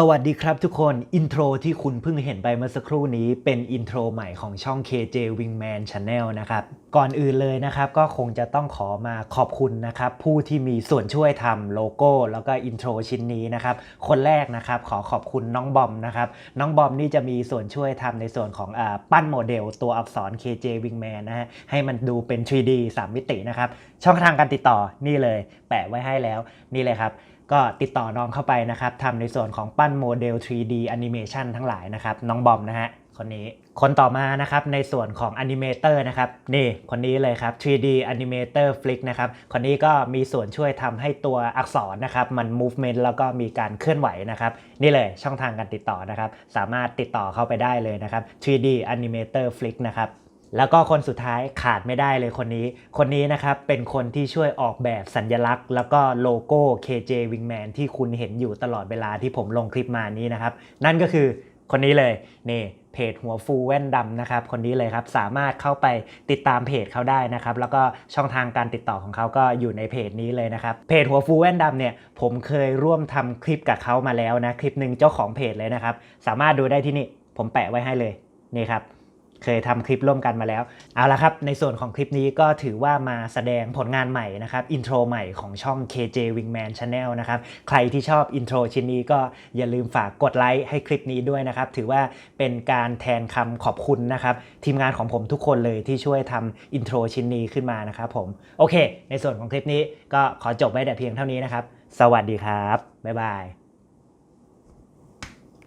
สวัสดีครับทุกคนอินโทรที่คุณเพิ่งเห็นไปเมื่อสักครู่นี้เป็นอินโทรใหม่ของช่อง KJ Wingman Channel นะครับ ก่อนอื่นเลยนะครับก็คงจะต้องขอมาขอบคุณนะครับ ผู้ที่มีส่วนช่วยทำโลโก้ แล้วก็อินโทรชิ้นนี้นะครับ คนแรกนะครับขอขอบคุณน้องบอมนะครับ น้องบอมนี่จะมีส่วนช่วยทำในส่วนของอปั้นโมเดลตัวอักษร KJ Wingman นะฮะให้มันดูเป็น 3D 3 มิตินะครับช่องทางการติดต่อนี่เลย แปะไว้ให้แล้วนี่เลยครับ ก็ติดต่อน้องเข้าไปนะครับทำในส่วนของปั้นโมเดล 3D Animation ทั้งหลายนะครับ น้องบอมนะฮะคนนี้คนต่อมานะครับในส่วนของ Animator นะครับนี่คนนี้เลยครับ 3D Animator Flick นะครับคนนี้ก็มีส่วนช่วยทำให้ตัวอักษรนะครับมัน movement แล้วก็มีการเคลื่อนไหวนะครับนี่เลยช่องทางการติดต่อนะครับ สามารถติดต่อเข้าไปได้เลยนะครับ 3D Animator Flick นะครับ แล้วก็คนสุดท้ายขาดไม่ได้เลยคนนี้ คนนี้นะครับเป็นคนที่ช่วยออกแบบสัญลักษณ์ แล้วก็โลโก้ KJ Wingman ที่คุณเห็นอยู่ตลอดเวลาที่ผมลงคลิปมานี้นะครับ นั่นก็คือคนนี้เลยนี่เพจหัวฟูแว่นดำนะครับ คนนี้เลยครับสามารถเข้าไปติดตามเพจเขาได้นะครับ แล้วก็ช่องทางการติดต่อของเขาก็อยู่ในเพจนี้เลยนะครับเพจหัวฟูแว่นดำเนี่ยผมเคยร่วมทำคลิปกับเขามาแล้วนะคลิปหนึ่งเจ้าของเพจเลยนะครับ สามารถดูได้ที่นี่ผมแปะไว้ให้เลยนี่ครับ เคยทำคลิปร่วมกันมาแล้ว เอาละครับ ในส่วนของคลิปนี้ก็ถือว่ามาแสดงผลงานใหม่นะครับ อินโทรใหม่ของช่อง KJ Wingman Channel นะครับ ใครที่ชอบอินโทรชิ้นนี้ก็อย่าลืมฝากกดไลค์ให้คลิปนี้ด้วยนะครับ ถือว่าเป็นการแทนคำขอบคุณนะครับ ทีมงานของผมทุกคนเลยที่ช่วยทำอินโทรชิ้นนี้ขึ้นมานะครับผม โอเค ในส่วนของคลิปนี้ก็ขอจบไว้แต่เพียงเท่านี้นะครับ สวัสดีครับ บ๊ายบาย